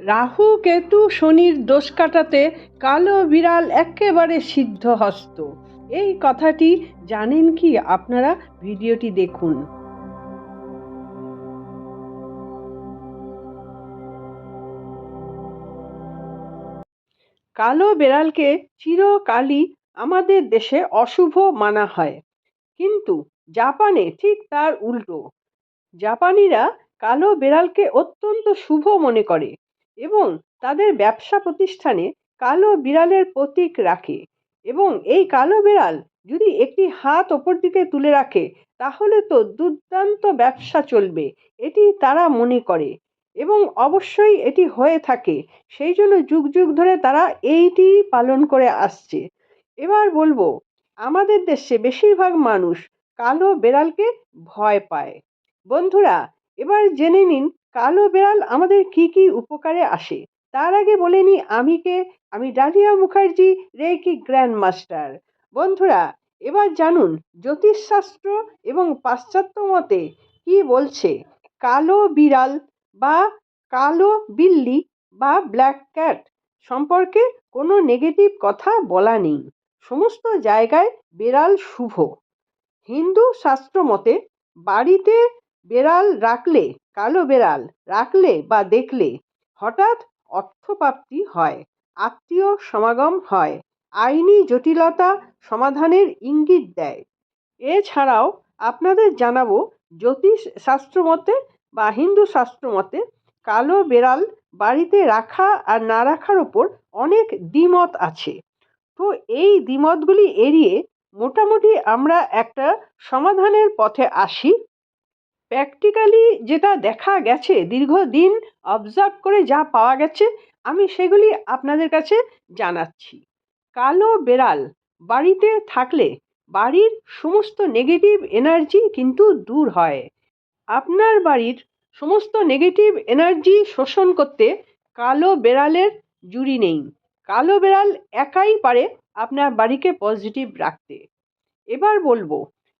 রাহু কেতু শনির দোষ কাটাতে কালো বিড়াল একেবারে সিদ্ধ হস্ত। এই কথাটি জানেন কি আপনারা? ভিডিওটি দেখুন। কালো বেড়ালকে চিরকালই আমাদের দেশে অশুভ মানা হয়। কিন্তু জাপানে ঠিক তার উল্টো। জাপানিরা কালো বেড়ালকে অত্যন্ত শুভ মনে করে। এবং তাদের ব্যবসা প্রতিষ্ঠানে কালো বিড়ালের প্রতীক রাখে এবং এই কালো বিড়াল যদি একটি হাত ওপর দিকে তুলে রাখে, তাহলে তো দুর্দান্ত ব্যবসা চলবে, এটি তারা মনে করে। এবং অবশ্যই এটি হয়ে থাকে, সেই জন্য যুগ যুগ ধরে তারা এইটি পালন করে আসছে। এবার বলব, আমাদের দেশে বেশিরভাগ মানুষ কালো বেড়ালকে ভয় পায়। বন্ধুরা, এবার জেনে নিন কালো বেড়াল আমাদের কি কি উপকারে আসে? তার আগে বলে নিই আমি কে আমি Dalia Mukherjee reiki grand master বন্ধুরা, এবার জানুন জ্যোতিষশাস্ত্র এবং পাশ্চাত্য মতে কি বলছে? কালো বিড়াল বা কালো বিল্লি বা ব্ল্যাক ক্যাট সম্পর্কে কোনো নেগেটিভ কথা বলা নেই। সমস্ত জায়গায় বেড়াল শুভ। হিন্দু শাস্ত্র মতে, বাড়িতে বেড়াল রাখলে কালো বেড়াল রাখলে বা দেখলে হঠাৎ অর্থপ্রাপ্তি হয়, আত্মীয় সমাগম হয়, আইনি জটিলতা সমাধানের ইঙ্গিত দেয়। এছাড়াও আপনাদের জানাব জ্যোতিষ শাস্ত্র মতে বা হিন্দু শাস্ত্র মতে কালো বেড়াল বাড়িতে রাখা আর না রাখার ওপর অনেক দ্বিমত আছে। তো এই দ্বিমতগুলি এড়িয়ে মোটামুটি আমরা একটা সমাধানের পথে আসি। প্র্যাকটিক্যালি যেটা দেখা গেছে, দীর্ঘদিন অবজার্ভ করে যা পাওয়া গেছে, আমি সেগুলি আপনাদের কাছে জানাচ্ছি। কালো বেড়াল, বাড়িতে থাকলে বাড়ির সমস্ত নেগেটিভ এনার্জি কিন্তু দূর হয়। আপনার বাড়ির সমস্ত নেগেটিভ এনার্জি শোষণ করতে কালো বেড়ালের জুড়ি নেই। কালো বেড়াল একাই পারে আপনার বাড়িকে পজিটিভ রাখতে। এবার বলব,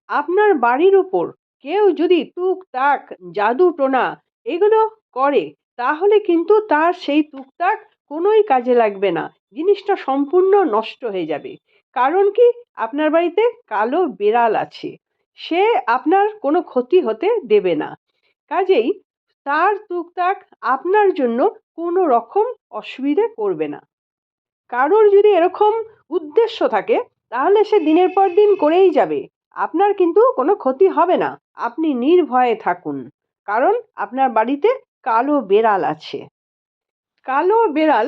আপনার বাড়ির উপর কেউ যদি টুকটাক জাদু টোনা এগুলো করে, তাহলে কিন্তু তার সেই টুকটাক কোনোই কাজে লাগবে না। জিনিসটা সম্পূর্ণ নষ্ট হয়ে যাবে। কারণ কি? আপনার বাড়িতে কালো বিড়াল আছে। সে আপনার কোনো ক্ষতি হতে দেবে না। কাজেই তার টুকটাক আপনার জন্য কোনো রকম অসুবিধে করবে না। কারোর যদি এরকম উদ্দেশ্য থাকে, তাহলে সে দিনের পর দিন করেই যাবে। আপনার কিন্তু কোনো ক্ষতি হবে না। আপনি নির্ভয়ে থাকুন, কারণ আপনার বাড়িতে কালো বেড়াল আছে। কালো বেড়াল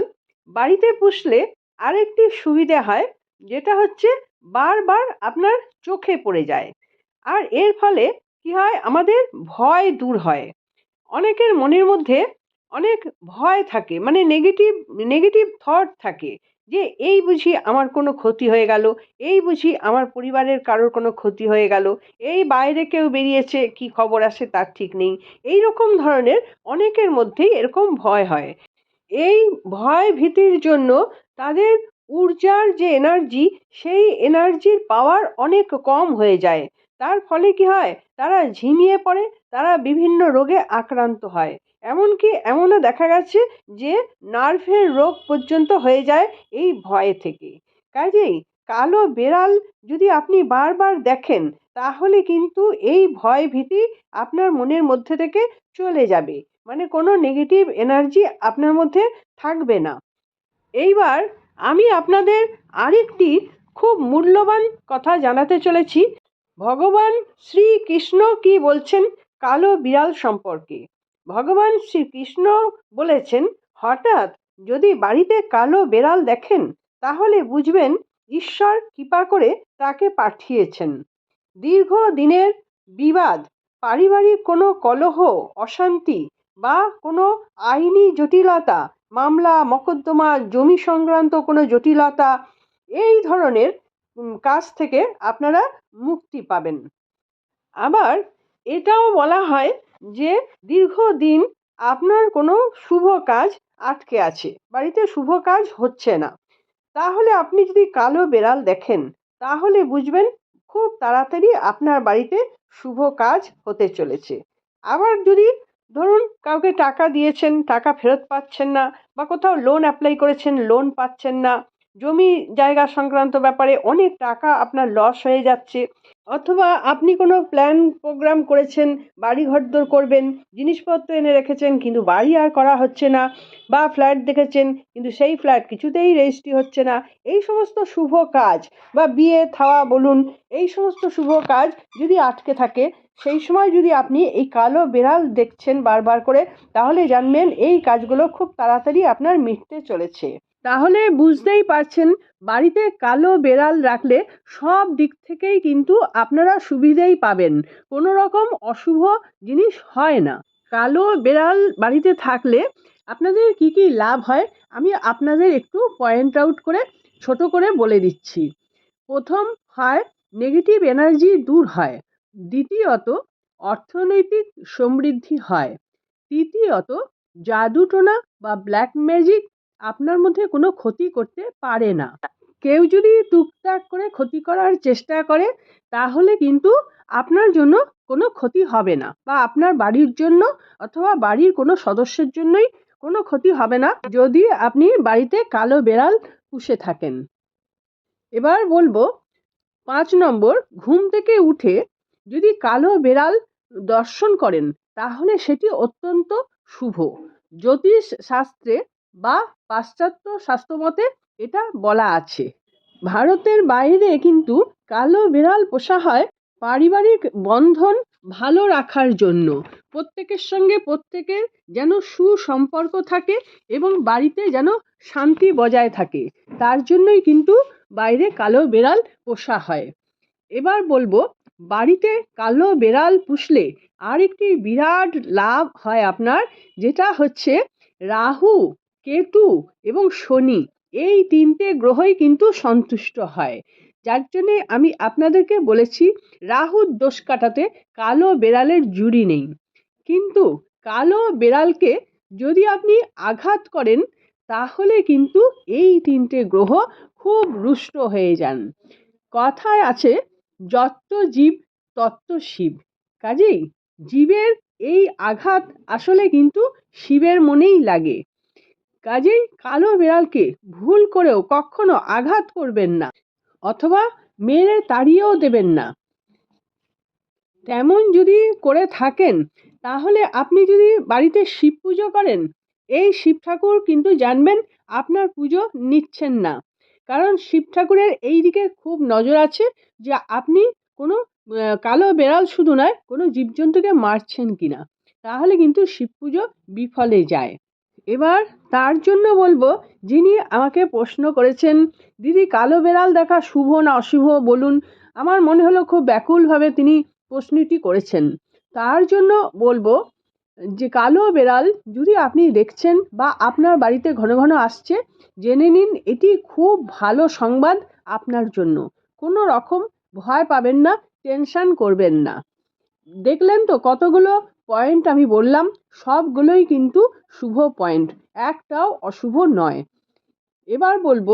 বাড়িতে পুষলে আরেকটি সুবিধে হয়, যেটা হচ্ছে বারবার আপনার চোখে পড়ে যায়। আর এর ফলে কি হয়? আমাদের ভয় দূর হয়। অনেকের মনের মধ্যে অনেক ভয় থাকে মানে নেগেটিভ নেগেটিভ থট থাকে। যে এই বুঝি আমার কোনো ক্ষতি হয়ে গেল, এই বুঝি আমার পরিবারের কারোর কোনো ক্ষতি হয়ে গেল, এই বাইরে কেউ বেরিয়েছে, কি খবর আসে তার ঠিক নেই। এই রকম ধরনের অনেকের মধ্যেই এরকম ভয় হয়। এই ভয় ভীতির জন্য তাদের ঊর্জার যে এনার্জি, সেই এনার্জির পাওয়ার অনেক কম হয়ে যায়। তার ফলে কি হয়? তারা ঝিমিয়ে পড়ে, তারা বিভিন্ন রোগে আক্রান্ত হয়। এমনকি এমনও দেখা গেছে যে নার্ভের রোগ পর্যন্ত হয়ে যায় এই ভয় থেকে। কাজেই কালো বেড়াল যদি আপনি বারবার দেখেন, তাহলে কিন্তু এই ভয় ভীতি আপনার মনের মধ্যে থেকে চলে যাবে। মানে কোনো নেগেটিভ এনার্জি আপনার মধ্যে থাকবে না। এইবার আমি আপনাদের আরেকটি খুব মূল্যবান কথা জানাতে চলেছি। ভগবান শ্রীকৃষ্ণ কি বলছেন কালো বিড়াল সম্পর্কে? ভগবান শ্রীকৃষ্ণ বলেছেন, হঠাৎ যদি বাড়িতে কালো বেড়াল দেখেন, তাহলে বুঝবেন ঈশ্বর কৃপা করে তাকে পাঠিয়েছেন। দীর্ঘ দিনের বিবাদ, পারিবারিক কোনো কলহ, অশান্তি বা কোনো আইনি জটিলতা, মামলা, মকদ্দমা, জমি সংক্রান্ত কোনো জটিলতা, এই ধরনের কাজ থেকে আপনারা মুক্তি পাবেন। আবার এটাও বলা হয় যে দীর্ঘদিন আপনার কোনো শুভ কাজ আটকে আছে, বাড়িতে শুভ কাজ হচ্ছে না। তাহলে আপনি যদি কালো বেড়াল দেখেন, তাহলে বুঝবেন খুব তাড়াতাড়ি আপনার বাড়িতে শুভ কাজ হতে চলেছে। আবার যদি ধরুন কাউকে টাকা দিয়েছেন, টাকা ফেরত পাচ্ছেন না বা কোথাও লোন অ্যাপ্লাই করেছেন লোন পাচ্ছেন না জমি জায়গা সংক্রান্ত ব্যাপারে অনেক টাকা আপনার লস হয়ে যাচ্ছে। অথবা আপনি কোনো প্ল্যান প্রোগ্রাম করেছেন, বাড়ি ঘরদোর করবেন, জিনিসপত্র এনে রেখেছেন, কিন্তু বাড়ি আর করা হচ্ছে না, বা ফ্ল্যাট দেখেছেন, কিন্তু সেই ফ্ল্যাট কিছুতেই রেজিস্ট্রি হচ্ছে না। এই সমস্ত শুভ কাজ বা বিয়ে, থাওয়া বলুন, এই সমস্ত শুভ কাজ যদি আটকে থাকে, সেই সময় যদি আপনি এই কালো বেড়াল দেখছেন বারবার করে, তাহলে জানবেন এই কাজগুলো খুব তাড়াতাড়ি আপনার মিটতে চলেছে। তাহলে বুঝতেই পারছেন, বাড়িতে কালো বেড়াল রাখলে সব দিক থেকেই কিন্তু আপনারা সুবিধেই পাবেন। কোনো রকম অশুভ জিনিস হয় না। কালো বেড়াল বাড়িতে থাকলে আপনাদের কি কি লাভ হয়? আমি আপনাদের একটু পয়েন্ট আউট করে, ছোট করে বলে দিচ্ছি। প্রথম হয় নেগেটিভ এনার্জি দূর হয়। দ্বিতীয়ত, অর্থনৈতিক সমৃদ্ধি হয়। তৃতীয়ত, জাদুটোনা বা ব্ল্যাক ম্যাজিক আপনার মধ্যে কোনো ক্ষতি করতে পারে না। কেউ যদি টুকটাক করে ক্ষতি করার চেষ্টা করে তাহলে কিন্তু আপনার জন্য কোনো ক্ষতি হবে না বা আপনার বাড়ির জন্য অথবা বাড়ির কোনো সদস্যের জন্যই কোনো ক্ষতি হবে না যদি আপনি বাড়িতে কালো বেড়াল পুষে থাকেন। এবার বলব পাঁচ নম্বর ঘুম থেকে উঠে যদি কালো বেড়াল দর্শন করেন তাহলে সেটি অত্যন্ত শুভ। জ্যোতিষ শাস্ত্রে বা পাশ্চাত্য স্বাস্থ্যমতে এটা বলা আছে। ভারতের বাইরে কিন্তু কালো বিড়াল পোষা হয় পারিবারিক বন্ধন ভালো রাখার জন্য। প্রত্যেকের সঙ্গে প্রত্যেকের যেন সুসম্পর্ক থাকে এবং বাড়িতে যেন শান্তি বজায় থাকে। তার জন্যই কিন্তু বাইরে কালো বেড়াল পোষা হয়। এবার বলব, বাড়িতে কালো বেড়াল পুষলে আরেকটি বিরাট লাভ হয় আপনার, যেটা হচ্ছে রাহু। কেতু এবং শনি, এই তিনটে গ্রহই কিন্তু সন্তুষ্ট হয়। যার জন্যে আমি আপনাদেরকে বলেছি, রাহুর দোষ কাটাতে কালো বেড়ালের জুড়ি নেই। কিন্তু কালো বেড়ালকে যদি আপনি আঘাত করেন, তাহলে কিন্তু এই তিনটে গ্রহ খুব রুষ্ট হয়ে যান। কথায় আছে, যত্ত জীব তত্ত্ব শিব। কাজেই জীবের এই আঘাত আসলে কিন্তু শিবের মনেই লাগে। কাজেই কালো বিড়ালকে ভুল করেও কখনো আঘাত করবেন না, অথবা মেরে তাড়িয়েও দেবেন না। তেমন যদি করে থাকেন, তাহলে আপনি যদি বাড়িতে শিব পুজো করেন, এই শিব ঠাকুর কিন্তু জানবেন আপনার পুজো নিচ্ছেন না। কারণ শিব ঠাকুরের এই দিকে খুব নজর আছে যে আপনি কোনো কালো বেড়াল শুধু নয়, কোনো জীবজন্তুকে মারছেন কিনা। তাহলে কিন্তু শিব পুজো বিফলে যায়। এবার তার জন্য বলব, যিনি আমাকে প্রশ্ন করেছেন, দিদি, কালো বেড়াল দেখা শুভ না অশুভ? বলুন। আমার মনে হলো খুব ব্যাকুলভাবে তিনি প্রশ্নটি করেছেন। তার জন্য বলব যে, কালো বেড়াল, যদি আপনি দেখছেন বা আপনার বাড়িতে ঘন ঘন আসছে, জেনে নিন এটি খুব ভালো সংবাদ আপনার জন্য। কোনো রকম ভয় পাবেন না, টেনশান করবেন না। দেখলেন তো কতগুলো পয়েন্ট আমি বললাম, সবগুলোই কিন্তু শুভ পয়েন্ট একটাও অশুভ নয়। এবার বলব,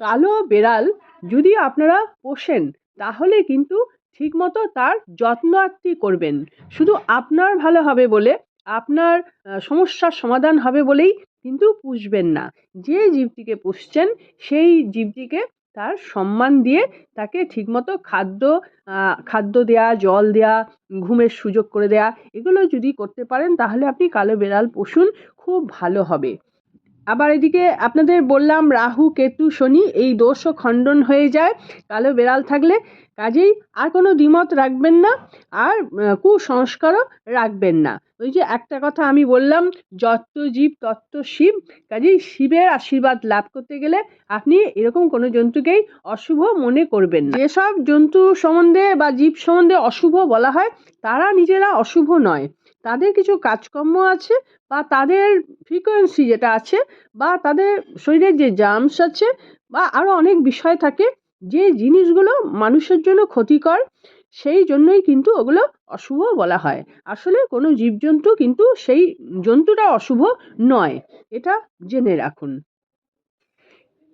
কালো বেড়াল যদি আপনারা পোষেন, তাহলে কিন্তু ঠিকমতো তার যত্ন আত্তি করবেন। শুধু আপনার ভালো হবে বলে, আপনার সমস্যার সমাধান হবে বলেই কিন্তু পুষবেন না। যে জীবটিকে পুষছেন, সেই জীবটিকে তার সম্মান দিয়ে তাকে ঠিকমতো খাদ্য খাদ্য দেওয়া জল দেওয়া ঘুমের সুযোগ করে দেওয়া এগুলো যদি করতে পারেন তাহলে আপনি কালো বেড়াল পুষুন খুব ভালো হবে। আবার এদিকে আপনাদের বললাম রাহু, কেতু, শনি, এই দোষও খণ্ডন হয়ে যায়, কালো বেড়াল থাকলে কাজেই আর কোনো দ্বিমত রাখবেন না, আর কুসংস্কারও রাখবেন না। ওই যে একটা কথা আমি বললাম, যত্ত জীব তত্ত্ব শিব, কাজেই শিবের আশীর্বাদ লাভ করতে গেলে আপনি এরকম কোনো জন্তুকেই অশুভ মনে করবেন না। যেসব জন্তু সম্বন্ধে বা জীব সম্বন্ধে অশুভ বলা হয়, তারা নিজেরা অশুভ নয়। তাদের কিছু কাজকর্ম আছে বা তাদের ফ্রিকোয়েন্সি যেটা আছে বা তাদের শরীরের যে জার্মস আছে বা আরও অনেক বিষয় থাকে, যে জিনিসগুলো মানুষের জন্য ক্ষতিকর, সেই জন্যই কিন্তু ওগুলো অশুভ বলা হয়। আসলে কোনো জীবজন্তু কিন্তু সেই জন্তুটা অশুভ নয়, এটা জেনে রাখুন।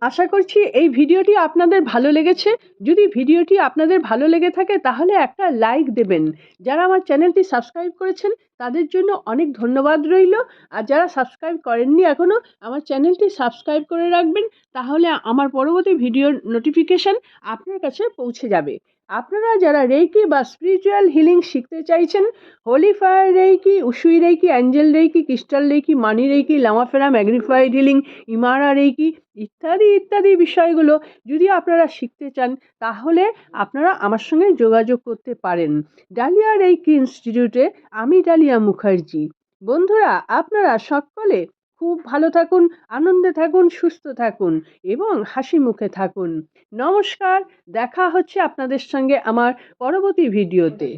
আশা করছি এই ভিডিওটি আপনাদের ভালো লেগেছে। যদি ভিডিওটি আপনাদের ভালো লেগে থাকে, তাহলে একটা লাইক দেবেন। যারা আমার চ্যানেলটি সাবস্ক্রাইব করেছেন, তাদের জন্য অনেক ধন্যবাদ রইল। আর যারা সাবস্ক্রাইব করেননি এখনও আমার চ্যানেলটি সাবস্ক্রাইব করে রাখবেন, তাহলে আমার পরবর্তী ভিডিওর নোটিফিকেশান আপনার কাছে পৌঁছে যাবে। আপনারা যারা রেইকি বা স্পিরিচুয়াল হিলিং শিখতে চাইছেন holy fire reiki usui reiki angel reiki crystal reiki money reiki লামাফেরা magnified healing ইমারা reiki, ইত্যাদি ইত্যাদি বিষয়গুলো যদি আপনারা শিখতে চান, তাহলে আপনারা আমার সঙ্গে যোগাযোগ করতে পারেন। ডালিয়া রেইকি ইনস্টিটিউটে আমি ডালিয়া মুখার্জি। বন্ধুরা, আপনারা সকলে খুব ভালো থাকুন, আনন্দে থাকুন, সুস্থ থাকুন এবং হাসি মুখে থাকুন। নমস্কার, দেখা হচ্ছে আপনাদের সঙ্গে আমার পরবর্তী ভিডিওতে।